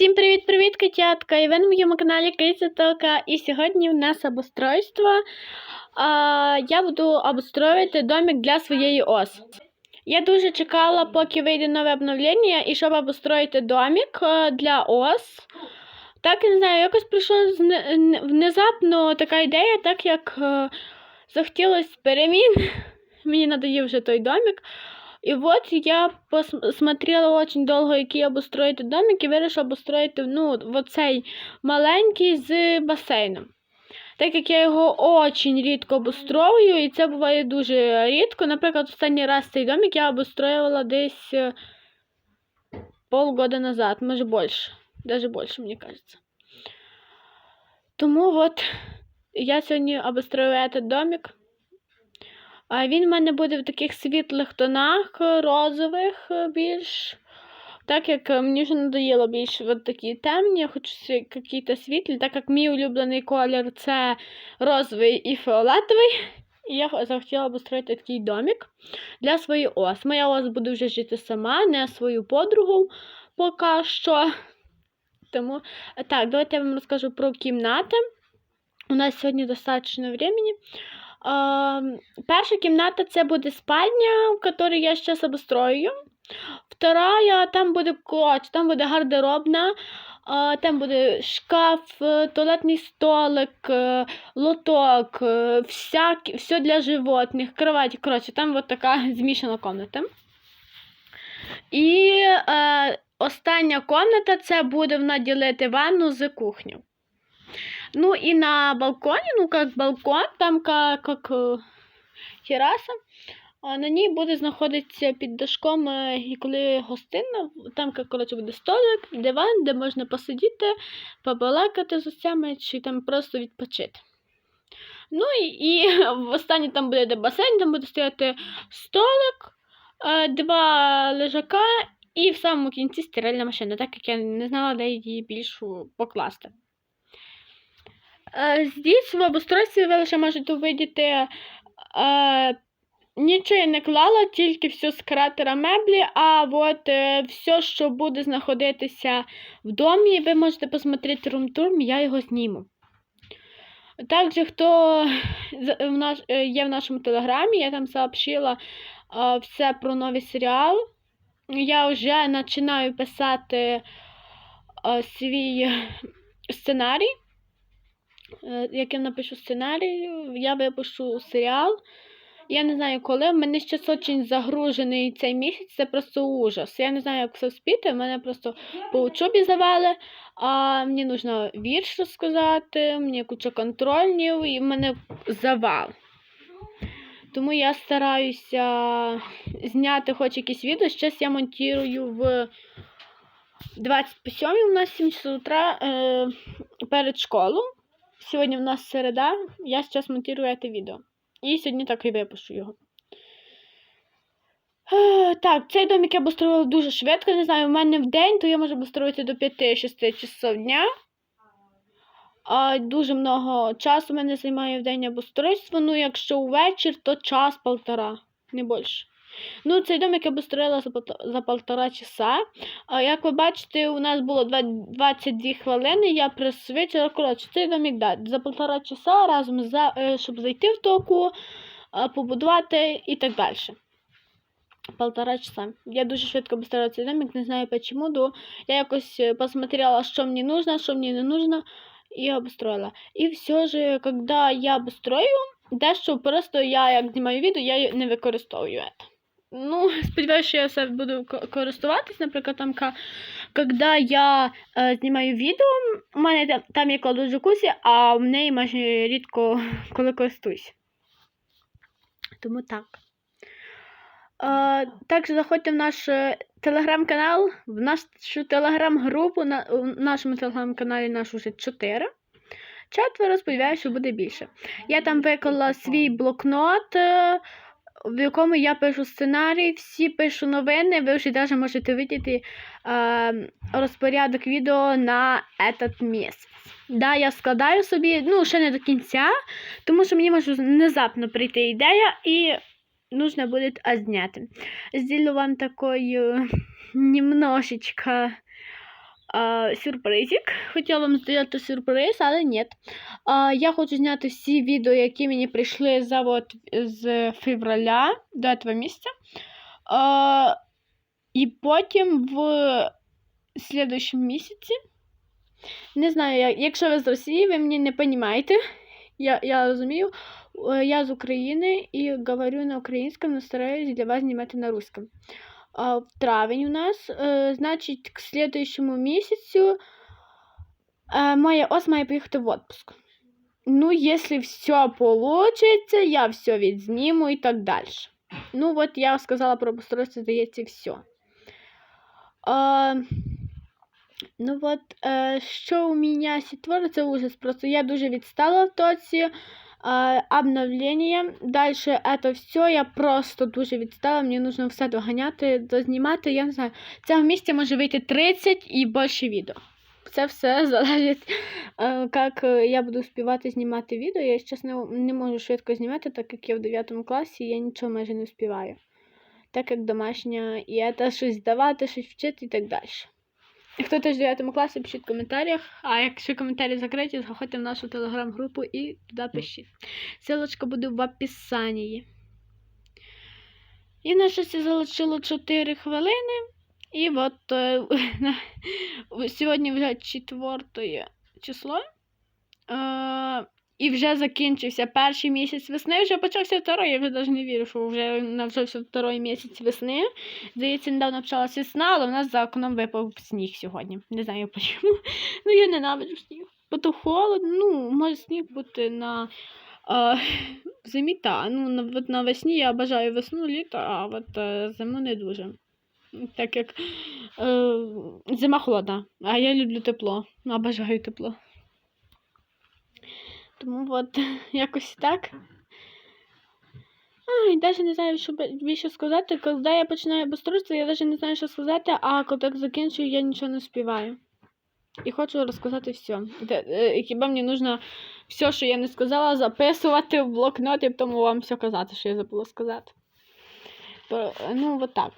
Всім привіт-привіт, котятка! І ви на моєму каналі Киця Тока. І сьогодні в нас обустройство. А, я буду обустроювати домик для своєї ос. Я дуже чекала, поки вийде нове обновлення, і щоб обустроїти домик е, для ос. Так, я не знаю, якось прийшла внезапно така ідея, так як е, захотілося перемін. Мені надоїв вже той домик. И вот я посмотрела очень довго, який обустроїти домик, і вирішила обустроїти ну, вот цей маленький з басейном. Так як я його очень рідко обустроюю, і це буває дуже рідко. Наприклад, останній раз цей домик я обустроювала десь е, полгода назад, може більше. Даже більше, мені кажется. Тому от я сьогодні обустрою этот домик. А він в мене буде в таких світлих тонах, е, розових е, більш. Так як е, мені вже надоїло більш от такі темні, я хочу якісь світлі, так як мій улюблений колір це розовий і фіолетовий. І я захотіла б строїти такий домик для своєї ос. Моя ос буде вже жити сама, не свою подругу поки що. Тому так, давайте я вам розкажу про кімнати. У нас сьогодні достатньо времени. А, перша кімната це буде спальня, яку я зараз обустрою. Вторая, там буде коч, там буде гардеробна, а, там буде шкаф, е, туалетний столик, е, лоток, е, всякі, все для животних, кровать. Коротше, там от така змішана комната. І е, остання комната це буде вона ділити ванну з кухню. Ну и на балконе, ну как балкон, там как, как тераса, на ній буде знаходитися під дашком, і коли гостинна, там коротше, буде столик, диван, де можна посидіти, побалакати з усями, чи там просто відпочити. Ну і, і в останній там буде де басейн, там буде стояти столик, е, два лежака і в самому кінці стиральна машина, так як я не знала, де її більшу покласти. Е, Здесь в обустройстві ви лише можете видіти, е, нічого я не клала, тільки все з кратера меблі, а от е, все, що буде знаходитися в домі, ви можете посмотрети румтур, я його зніму. Також, хто є в нашому телеграмі, я там сообщила все про новий серіал. Я вже починаю писати свій сценарій. Е, Як я напишу сценарій, я випишу серіал. Я не знаю коли. В мене ще дуже загружений цей місяць, це просто ужас. Я не знаю, як все вспіти. Мене просто по учобі завали, а мені потрібно вірш розказати, мені куча контрольнів і в мене завал. Тому я стараюся зняти хоч якісь відео. Зараз я монтую в 27 у нас 7 часов утра е, перед школою. Сьогодні в нас середа, я зараз монтую це відео. І сьогодні так і випишу його. Е, Так, цей домик я обустроювала дуже швидко. Не знаю, у мене в день, то я можу обустроїти до 5-6 часов дня. А дуже много часу мене займає в день обустройство. Ну, якщо увечір, то час-полтора, не більше. Ну, цей домик я обустроїла за, за полтора часа. А як ви бачите, у нас було 22 хвилини, я присвідчила, коротше, цей домик, да, за полтора часа разом, за, е, щоб зайти в току, побудувати і так далі. Полтора часа. Я дуже швидко обустроила цей домик, не знаю почему, до я якось е, посмотрела, що мені нужно, що мені не нужно, і обустроила. І все ж, коли я обустрою, дещо просто я, як знімаю відео, я не використовую це. Ну, сподіваюся, що я все буду ко- користуватись. Наприклад, там, коли я е, знімаю відео, у мене там, там є кладу джакузі, а в неї майже рідко коли користуюсь. Тому так. Е, також заходьте в наш е, телеграм-канал, в нашу телеграм-групу. На, у нашому телеграм-каналі наш уже 4. Четверо, сподіваюся, що буде більше. Я там виклала свій блокнот, е, в якому я пишу сценарій, всі пишу новини. Ви вже навіть можете видіти е, розпорядок відео на этот місяць. Да, я складаю собі, ну, ще не до кінця, тому що мені може внезапно прийти ідея і нужно буде зняти. Сделаю вам такой э, немножечко а, сюрпризик. Хотіла вам зробити сюрприз, але ні. А, я хочу зняти всі відео, які мені прийшли за з февраля до цього місяця. А, і потім в слідуючому місяці. Не знаю, якщо ви з Росії, ви мені не розумієте. Я, я розумію. Е, Я з України і говорю на українському, но стараюсь для вас знімати на русском. В травень у нас, е, значить, к следующему місяцю е, моя ос має поїхати в отпуск. Ну, если все получится, я все відзніму і так далі. Ну, от я сказала про обустройство, здається, все. А, ну от, що у мене сітвори, це ужас. Просто я дуже відстала в тоці. Е, обновлення. Далі це все. Я просто дуже відстала. Мені потрібно все доганяти, дознімати. Я не знаю. Цього місця може вийти 30 і більше відео. Це все залежить, е, як е, я буду співати знімати відео. Я, чесно, не можу швидко знімати, так як я в 9 класі, я нічого майже не співаю. Так як домашня, і це щось здавати, щось вчити і так далі. І хто теж в 9 класі, пишіть в коментарях. А якщо коментарі закриті, заходьте в нашу телеграм-групу і туди пишіть. Силочка буде в описанні. І на щось залишило 4 хвилини. І от е, сьогодні вже 4 число. І вже закінчився перший місяць весни, вже почався второй. Я вже навіть не вірю, що вже навчався второй місяць весни. Здається, недавно почалася весна, але в нас за окном випав сніг сьогодні. Не знаю чому. Ну, я ненавиджу сніг. Бо то холодно, ну, може сніг бути на а, зимі та. Ну, на, от навесні я бажаю весну, літо, а от е, зиму не дуже. Так як е, зима холодна, а я люблю тепло, а бажаю тепло. Тому от якось так. Ай, навіть не знаю, що більше сказати. Коли я починаю обустройство, я навіть не знаю, що сказати, а коли закінчую, я нічого не співаю. І хочу розказати все. Е, Хіба мені нужно все, що я не сказала, записувати в блокнот і потім вам все казати, що я забула сказати. Бо, Ну, от так.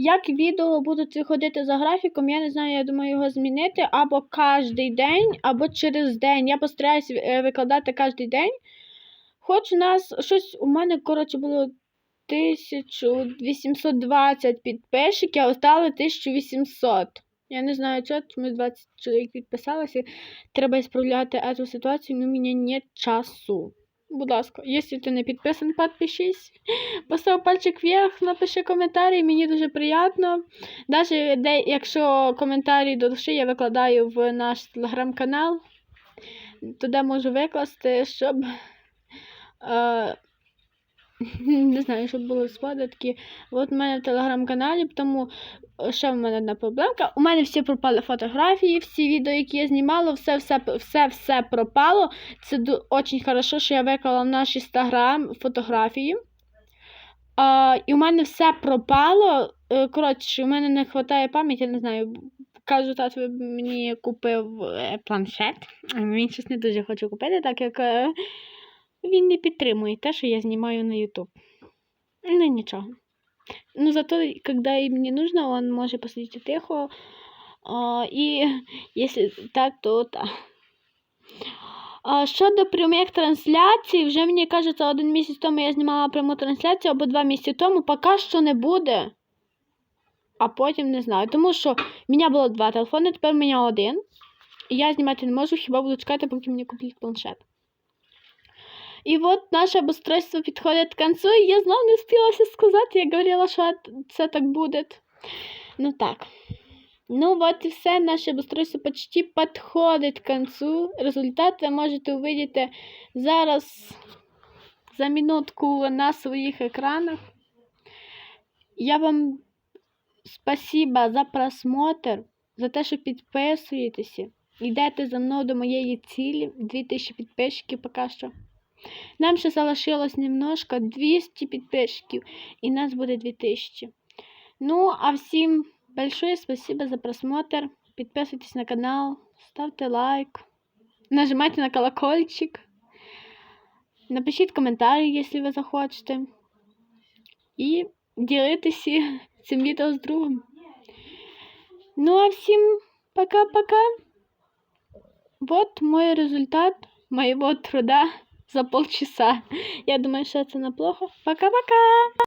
Як відео будуть виходити за графіком, я не знаю, я думаю його змінити або кожен день, або через день. Я постараюсь е, викладати кожен день. Хоч у нас щось у мене, коротше, було 1820 підписчиків, а стало 1800. Я не знаю, чого, ми 20 чоловік підписалися. Треба справляти цю ситуацію, але у мене немає часу. Будь ласка, якщо ти не підписан, підпишись. Постав пальчик вверх, напиши коментарі, мені дуже приємно. Навіть де, якщо коментарі до душі, я викладаю в наш телеграм-канал. Туди можу викласти, щоб. Е, не знаю, щоб були спадки. От у мене в телеграм-каналі, тому е, ще в мене одна проблемка. У мене всі пропали фотографії, всі відео, які я знімала, все, все, все, все пропало. Це дуже хорошо, що я виклала в наш інстаграм фотографії. А, і у мене все пропало. Е, Коротше, у мене не вистачає пам'яті, я не знаю. Кажу, тато мені купив е, планшет. Він щось не дуже хоче купити, так як він не підтримує те, що я знімаю на YouTube. Ну, нічого. Ну, зато, когда им не нужно, он может посидеть тихо. А, і якщо так, то так. А, щодо прямих трансляцій, вже мені кажеться, один місяць тому я знімала пряму трансляцію, або два місяці тому, поки що не буде. А потім не знаю. Тому що в мене було два телефони, тепер у мене один. І я знімати не можу, хіба буду чекати, поки мені куплять планшет. І от наше обустройство підходить к концу, і я знову не все сказати. Я говорила, що це так буде. Ну так. Ну вот і все, наше обустройство почти підходить к концу. Результат ви можете увидіти зараз за минутку на своїх екранах. Я вам спасибо за просмотр, за те, що підписуєтеся. Йдете за мною до моєї цілі. 2000 підписчиків поки що. Нам ще залишилось немножко 200 підписчиків, і нас буде 2000. Ну, а всім большое спасибо за просмотр. Підписуйтесь на канал, ставте лайк, нажимайте на колокольчик. Напишіть коментарі, якщо ви захочете. І ділитися цим відео з другом. Ну а всем пока-пока. Вот мой результат моего труда за полчаса. Я думаю, що це неплохо. Пока-пока.